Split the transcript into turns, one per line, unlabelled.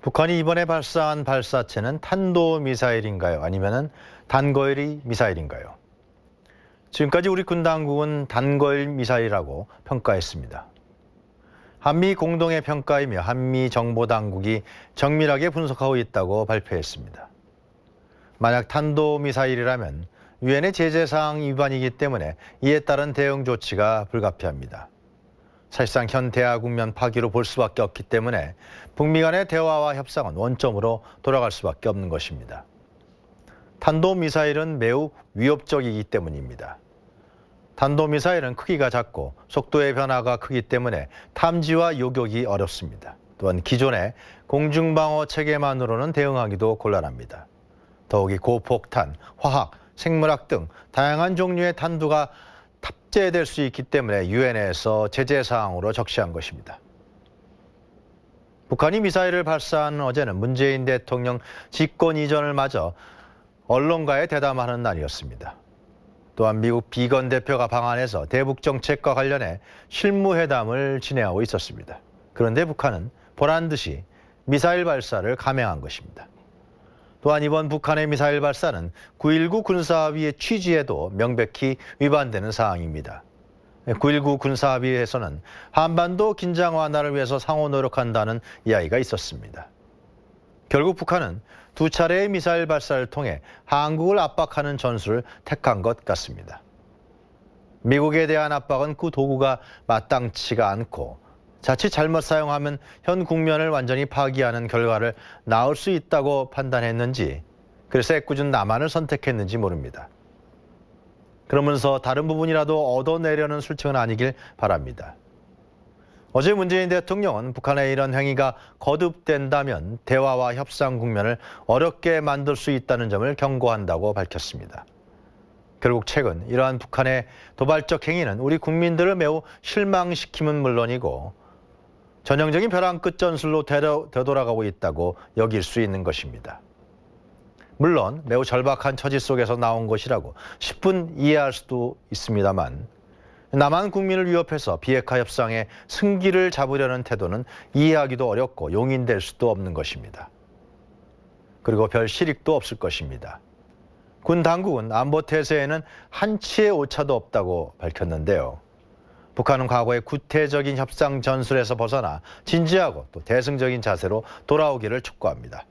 북한이 이번에 발사한 발사체는 탄도 미사일인가요? 아니면 단거리 미사일인가요? 지금까지 우리 군 당국은 단거리 미사일이라고 평가했습니다. 한미 공동의 평가이며 한미 정보 당국이 정밀하게 분석하고 있다고 발표했습니다. 만약 탄도 미사일이라면 유엔의 제재 사항 위반이기 때문에 이에 따른 대응 조치가 불가피합니다. 사실상 현 대화 국면 파기로 볼 수밖에 없기 때문에 북미 간의 대화와 협상은 원점으로 돌아갈 수밖에 없는 것입니다. 탄도미사일은 매우 위협적이기 때문입니다. 탄도미사일은 크기가 작고 속도의 변화가 크기 때문에 탐지와 요격이 어렵습니다. 또한 기존의 공중방어 체계만으로는 대응하기도 곤란합니다. 더욱이 고폭탄, 화학, 생물학 등 다양한 종류의 탄두가 탑재될 수 있기 때문에 유엔에서 제재 사항으로 적시한 것입니다. 북한이 미사일을 발사한 어제는 문재인 대통령 집권 이전을 맞아 언론과의 대담하는 날이었습니다. 또한 미국 비건 대표가 방한해서 대북 정책과 관련해 실무회담을 진행하고 있었습니다. 그런데 북한은 보란 듯이 미사일 발사를 감행한 것입니다. 또한 이번 북한의 미사일 발사는 9.19 군사합의의 취지에도 명백히 위반되는 사항입니다. 9.19 군사합의에서는 한반도 긴장 완화를 위해서 상호 노력한다는 이야기가 있었습니다. 결국 북한은 두 차례의 미사일 발사를 통해 한국을 압박하는 전술을 택한 것 같습니다. 미국에 대한 압박은 그 도구가 마땅치가 않고 자칫 잘못 사용하면 현 국면을 완전히 파기하는 결과를 낳을 수 있다고 판단했는지 그래서 애꿎은 남한을 선택했는지 모릅니다. 그러면서 다른 부분이라도 얻어내려는 술책은 아니길 바랍니다. 어제 문재인 대통령은 북한의 이런 행위가 거듭된다면 대화와 협상 국면을 어렵게 만들 수 있다는 점을 경고한다고 밝혔습니다. 결국 최근 이러한 북한의 도발적 행위는 우리 국민들을 매우 실망시킴은 물론이고 전형적인 벼랑 끝 전술로 되돌- 되돌아가고 있다고 여길 수 있는 것입니다. 물론 매우 절박한 처지 속에서 나온 것이라고 10분 이해할 수도 있습니다만 남한 국민을 위협해서 비핵화 협상의 승기를 잡으려는 태도는 이해하기도 어렵고 용인될 수도 없는 것입니다. 그리고 별 실익도 없을 것입니다. 군 당국은 안보 태세에는 한치의 오차도 없다고 밝혔는데요. 북한은 과거의 구태적인 협상 전술에서 벗어나 진지하고 또 대승적인 자세로 돌아오기를 촉구합니다.